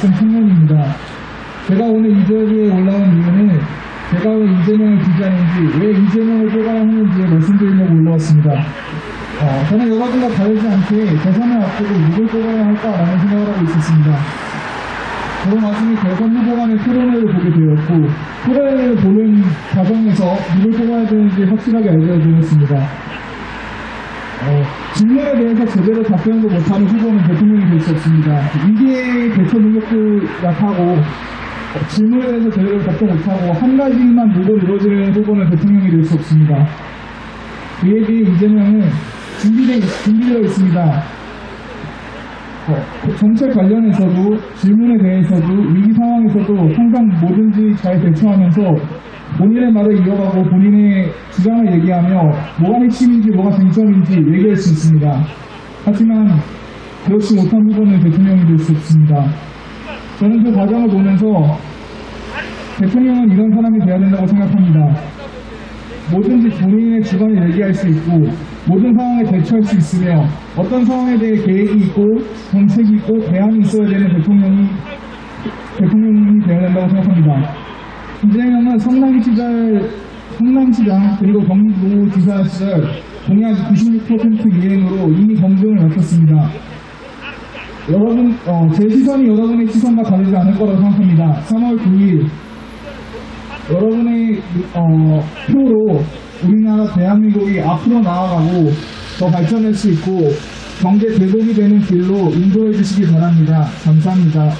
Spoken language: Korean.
학생 청년입니다. 제가 오늘 이 자리에 올라온 이유는 제가 왜 이재명을 지지하는지, 왜 이재명을 뽑아야 하는지 말씀드리려고 올라왔습니다. 어, 저는 여러분과 다르지 않게 대선을 앞두고 누굴 뽑아야 할까라는 생각을 하고 있었습니다. 그런 와중에 대선 후보 간의 토론회를 보게 되었고, 토론회를 보는 과정에서 누굴 뽑아야 되는지 확실하게 알게 되었습니다. 어, 질문에 대해서 제대로 답변도 못하는 후보는 대통령이 될 수 없습니다. 이게 대처 능력도 약하고 어, 질문에 대해서 제대로 답변 못하고 한 가지만 물고 이루어지는 후보는 대통령이 될 수 없습니다. 그에 비해 이재명은 준비되, 준비되어 있습니다. 어, 그 정책 관련해서도 질문에 대해서도 위기 상황에서도 항상 뭐든지 잘 대처하면서 본인의 말을 이어가고 본인의 주장을 얘기하며 뭐가 핵심인지 뭐가 쟁점인지 얘기할 수 있습니다. 하지만 그렇지 못한 부분은 대통령이 될 수 없습니다. 저는 그 과정을 보면서 대통령은 이런 사람이 돼야 된다고 생각합니다. 뭐든지 본인의 주관을 얘기할 수 있고 모든 상황에 대처할 수 있으며 어떤 상황에 대해 계획이 있고 정책이 있고 대안이 있어야 되는 대통령이 대통령이 되어야 된다고 생각합니다. 이재명은 성남 시절 성남시장 그리고 경기도지사 시절 공약 96% 이행으로 이미 검증을 마쳤습니다. 여러분 어, 제 시선이 여러분의 시선과 다르지 않을 거라고 생각합니다. 3월 9일 여러분의 어, 표로 우리나라 대한민국이 앞으로 나아가고 더 발전할 수 있고 경제 대국이 되는 길로 인도해 주시기 바랍니다. 감사합니다.